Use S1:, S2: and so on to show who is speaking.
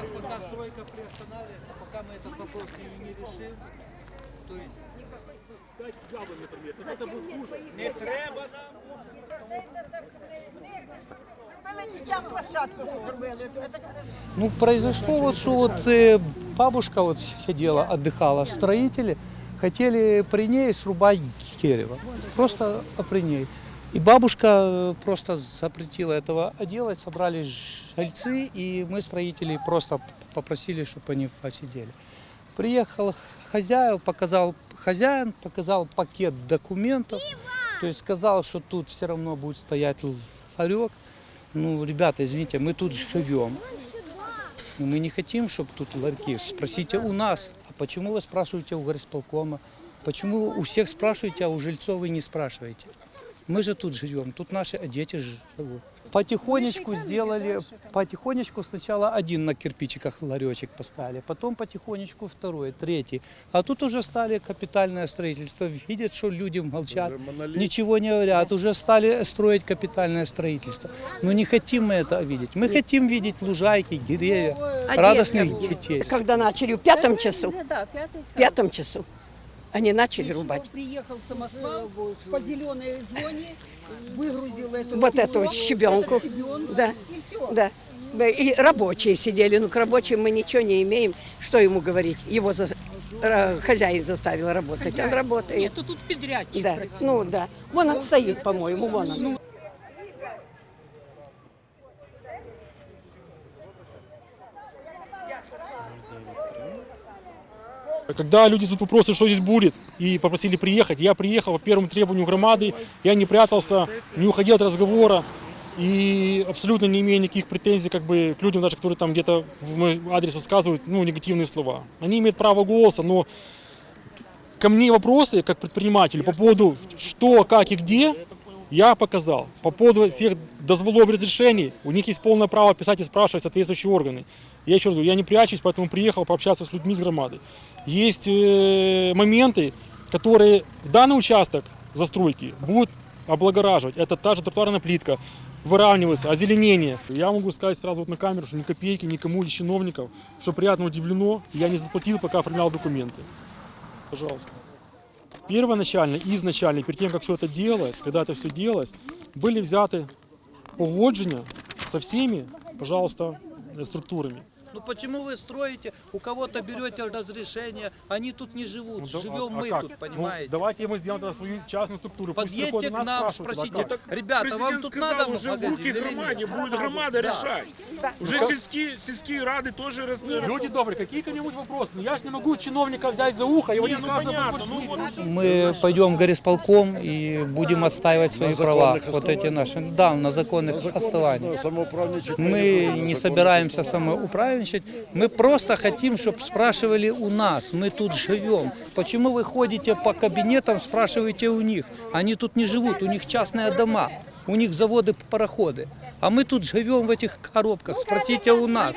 S1: Сейчас пока стройка приостанавливается, пока мы этот вопрос не, не решим, то есть не треба нам.
S2: Дитя площадку зробили. Це
S3: Ну, произошло вот, что вот э, бабушка вот сидела, отдыхала, строители хотели при ней срубать дерево. Просто при ней. И бабушка э, просто запретила этого делать, собрались жильцы, и мы, строители, просто попросили, чтобы они посидели. Приехал хозяин, показал хозяин, показал пакет документов, то есть сказал, что тут все равно будет стоять ларек. Ну, ребята, извините, мы тут живем. Мы не хотим, чтобы тут ларьки. Спросите у нас. А почему вы спрашиваете у горисполкома? Почему у всех спрашиваете, а у жильцов вы не спрашиваете? Мы же тут живем, тут наши дети ж- живут. Потихонечку сделали, потихонечку сначала один на кирпичиках ларечек поставили, потом потихонечку второй, третий. А тут уже стали капитальное строительство. Видят, что люди молчат, ничего не говорят. Уже стали строить капитальное строительство. Но не хотим мы это видеть. Мы хотим видеть лужайки, деревья, радостных детей.
S2: Когда начали в пятом часу, в пятом часу они начали рубать.
S4: Приехал самосвал по зеленой зоне, выгрузил эту
S2: Вот эту щебенку.
S4: щебенку,
S2: Да,
S4: и все.
S2: да. И рабочие сидели, ну к рабочим мы ничего не имеем. Что ему говорить? Его за- хозяин заставил работать, он работает.
S4: Нет, тут подрядчик.
S2: Да,
S4: красивый.
S2: ну да. Вон он стоит, по-моему, вон он.
S5: Когда люди задают вопросы, что здесь будет, и попросили приехать, я приехал по первому требованию громады, я не прятался, не уходил от разговора, и абсолютно не имея никаких претензий как бы, к людям, даже которые там где-то в мой адрес высказывают ну, негативные слова. Они имеют право голоса, но ко мне вопросы, как предпринимателю, по поводу что, как и где, я показал. По поводу всех дозволов и разрешений, у них есть полное право писать и спрашивать соответствующие органы. Я еще раз говорю, я не прячусь, поэтому приехал пообщаться с людьми с громадой. Есть э, моменты, которые данный участок застройки будут облагораживать. Это та же тротуарная плитка, выравнивается, озеленение. Я могу сказать сразу вот на камеру, что ни копейки никому из чиновников, что приятно удивлено, я не заплатил, пока оформлял документы. Пожалуйста. Первоначально, изначально, перед тем, как все это делалось, когда это все делалось, были взяты погодження со всеми, пожалуйста, э, структурами.
S3: Ну почему вы строите, у кого-то берете разрешение, они тут не живут,
S5: Ну, да-
S3: живем
S5: а- а
S3: мы
S5: как?
S3: тут,
S5: Ну,
S3: понимаете?
S5: давайте мы сделаем тогда свою частную структуру. Пусть
S3: Подъедьте
S5: приходят
S3: к
S5: нас,
S3: нам,
S5: спрашивают,
S3: спросите,
S5: а как?
S3: ребята, вам
S6: Президент
S3: тут
S6: сказал,
S3: надо
S6: уже в
S3: магазин
S6: руки
S3: или нет?»
S6: громаде, будет громада
S3: Да.
S6: решать. Уже сельские, сельские рады тоже раз...
S5: Люди добрые, какие ко-нибудь вопросы? Ну, я же не могу чиновника взять за ухо, его
S6: Не,
S5: не
S6: ну
S5: каждого
S6: понятно,
S5: будет
S6: ну вот
S3: Мы пойдем в горисполком и будем отстаивать свои права, вот эти наши, да, на законных основаниях. Мы не собираемся самоуправничать, мы просто хотим, чтобы спрашивали у нас, мы тут живем. Почему вы ходите по кабинетам, спрашиваете у них? Они тут не живут, у них частные дома, у них заводы, пароходы. А мы тут живем в этих коробках, спросите у нас.